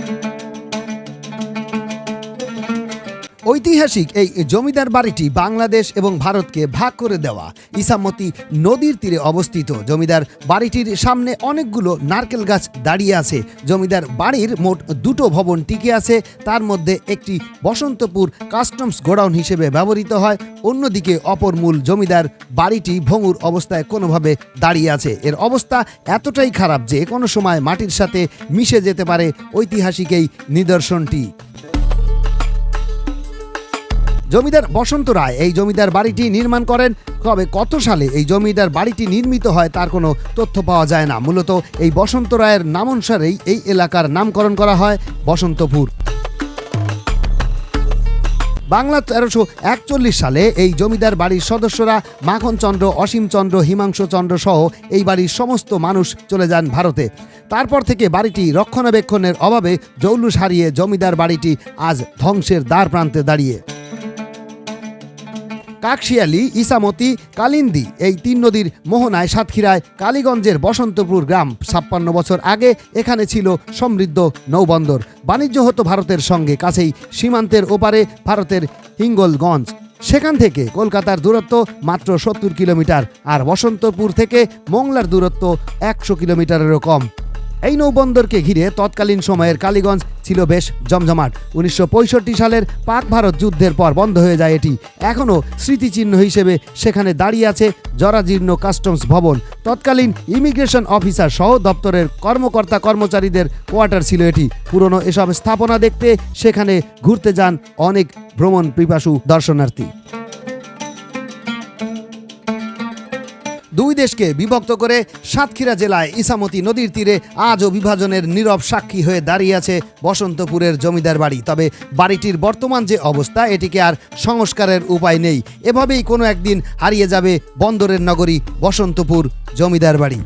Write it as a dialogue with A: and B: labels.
A: Thank you. ঐতিহাসিক এই জমিদার বাড়িটি বাংলাদেশ এবং ভারতকে ভাগ করে দেওয়া। ইসামতি নদীর তীরে অবস্থিত। জমিদার বাড়িটির সামনে অনেকগুলো নারকেল গাছ দাঁড়িয়ে আছে। জমিদার বাড়ির মোট দুটো ভবন টিকে আছে। তার মধ্যে একটি বসন্তপুর কাস্টমস গোডাউন হিসেবে ব্যবহৃত হয়। অন্যদিকে অপর মূল জমিদার বাড়িটি ভঙ্গুর অবস্থায় কোনোভাবে দাঁড়িয়ে আছে। এর অবস্থা এতটাই খারাপ যে কোনো সময় মাটির সাথে মিশে যেতে পারে ঐতিহাসিক এই নিদর্শনটি। জমিদার বসন্ত রায়, এই জমিদার বাড়িটি নির্মাণ করেন। তবে কত সালে এই জমিদার বাড়িটি নির্মিত হয় তার কোনো তথ্য পাওয়া যায় না। মূলত এই বসন্ত রায়ের নামানুসারেই এই এলাকার নামকরণ করা হয় বসন্তপুর। বাংলা তেরোশো একচল্লিশ সালে এই জমিদার বাড়ির সদস্যরা মাখনচন্দ্র অসীমচন্দ্র হিমাংশুচন্দ্র সহ এই বাড়ির সমস্ত মানুষ চলে যান ভারতে। তারপর থেকে বাড়িটি রক্ষণাবেক্ষণের অভাবে জৌলুস হারিয়ে জমিদার বাড়িটি আজ ধ্বংসের দ্বার প্রান্তে দাঁড়িয়ে। কাকশিয়ালি, ইসামতি, কালিন্দি এই তিন নদীর মোহনায় সাতক্ষীরায় কালীগঞ্জের বসন্তপুর গ্রাম। ছাপ্পান্ন বছর আগে এখানে ছিল সমৃদ্ধ নৌবন্দর। বাণিজ্য হতো ভারতের সঙ্গে, কাছেই সীমান্তের ওপারে ভারতের হিঙ্গলগঞ্জ। সেখান থেকে কলকাতার দূরত্ব মাত্র সত্তর কিলোমিটার আর বসন্তপুর থেকে মোংলার দূরত্ব একশো কিলোমিটারেরও কম। এই নৌবন্দরকে ঘিরে তৎকালীন সময়ের কালীগঞ্জ ছিল বেশ জমজমাট। উনিশশো পঁয়ষট্টি সালের পাক ভারত যুদ্ধের পর বন্ধ হয়ে যায় এটি। এখনও স্মৃতিচিহ্ন হিসেবে সেখানে দাঁড়িয়ে আছে জরাজীর্ণ কাস্টমস ভবন। তৎকালীন ইমিগ্রেশন অফিসার সহ দপ্তরের কর্মকর্তা কর্মচারীদের কোয়ার্টার ছিল এটি। পুরনো এসব স্থাপনা দেখতে সেখানে ঘুরতে যান অনেক ভ্রমণ পিপাসু দর্শনার্থী। দুই দেশকে বিভক্ত করে সাতক্ষীরা জেলায় ইসামতি নদীর তীরে আজও বিভাজনের নীরব সাক্ষী হয়ে দাঁড়িয়ে আছে বসন্তপুরের জমিদার বাড়ি। তবে বাড়িটির বর্তমান যে অবস্থা, এটিকে আর সংস্কারের উপায় নেই। এভাবেই কোনো একদিন হারিয়ে যাবে বন্দরের নগরী বসন্তপুর জমিদার বাড়ি।